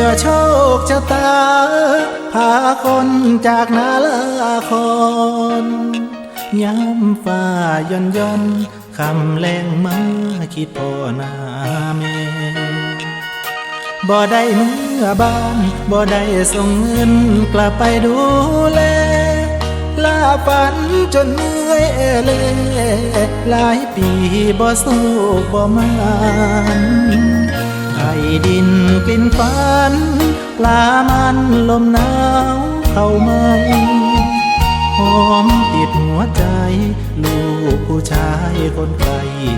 ื่อโชคชะตา พาคนจากนาลาคอนย้ำฟ้าย่อนย่อนคำแรงมาคิดพ่อนาแม่บ่ได้เมื่อบ้านบ่ได้ส่งเงินกลับไปดูแลลาฝันจนเมื่อยเล่หลายปีบ่สู้บ่มาน ดินกลิ่นฝันปลามันลมหนาวเข้ามาหอมติดหัวใจ ลูกผู้ชายคนไกล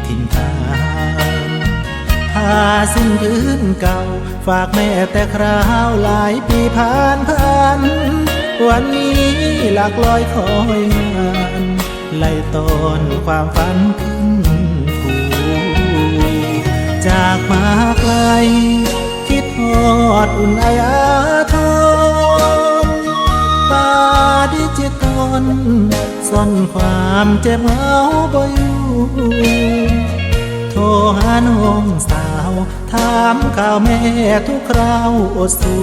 ถิ่นทางผ้าสิ้นพื้นเก่า ฝากแม่แต่คราวหลายปีผ่านผ่านวันนี้หลักลอยคอยงานไล่ตอนความฝันขึ้นากมาไกลคิดฮอดอุ่นไออาทรตาดิจิตอลซ่อนความเจ็บเหงาบ่อยู่โทรหาน้องสาว ถามข่าวแม่ทุกคราวอดสู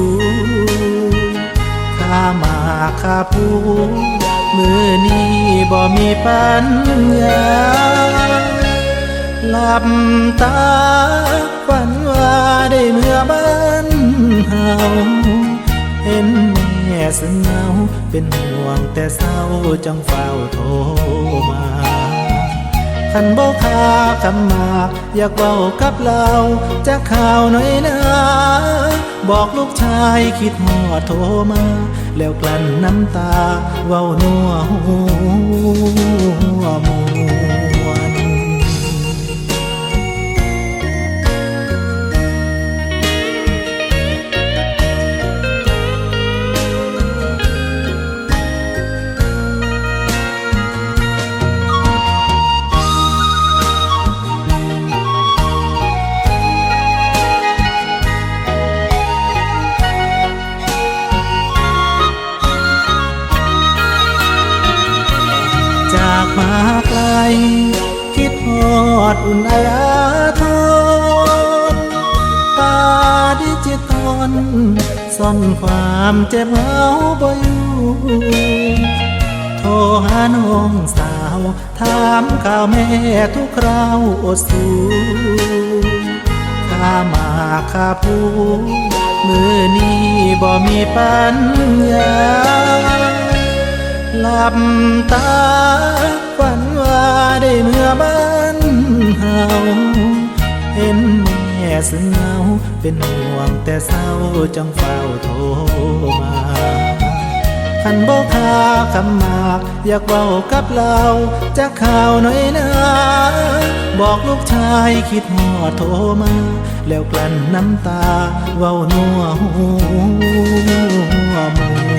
ข้ามาข้าผู้มือนี้บ่มีปัญญา หลับตาฝันว่าได้เมื่อบ้านเฮาเห็นแม่ซึ่งเงาเป็นห่วงแต่เศร้าจังเฝ้าโทรมาขันบอกคาคำมาอยากเว้ากับเราจะข่าวหน่อยนะบอกลูกชายคิดหอดโทรมา แล้วกลั้นน้ำตาเว้านัวหัว มาไกล คิดฮอดอุ่นไออาทรตาดิจิตอลซ่อนความเจ็บเหงาบ่อยู่โทรหาน้องสาว ถามข่าวแม่ทุกคราวอดสูข้ามาข้าผู้มือนี้บ่มีปัญญาหลับตา ฝันว่าได้เมื่อบ้านเฮาเห็นแม่ซึ่งเงาเป็นห่วงแต่เศร้าจังเฝ้าโทรมาขันบอกคาคำมากอยากเว้ากับเราจะข่าวหน่อยนะบอกลูกชายคิดหอดโทรมา แล้วกลั้นน้ำตาเว้านัวหัวมวน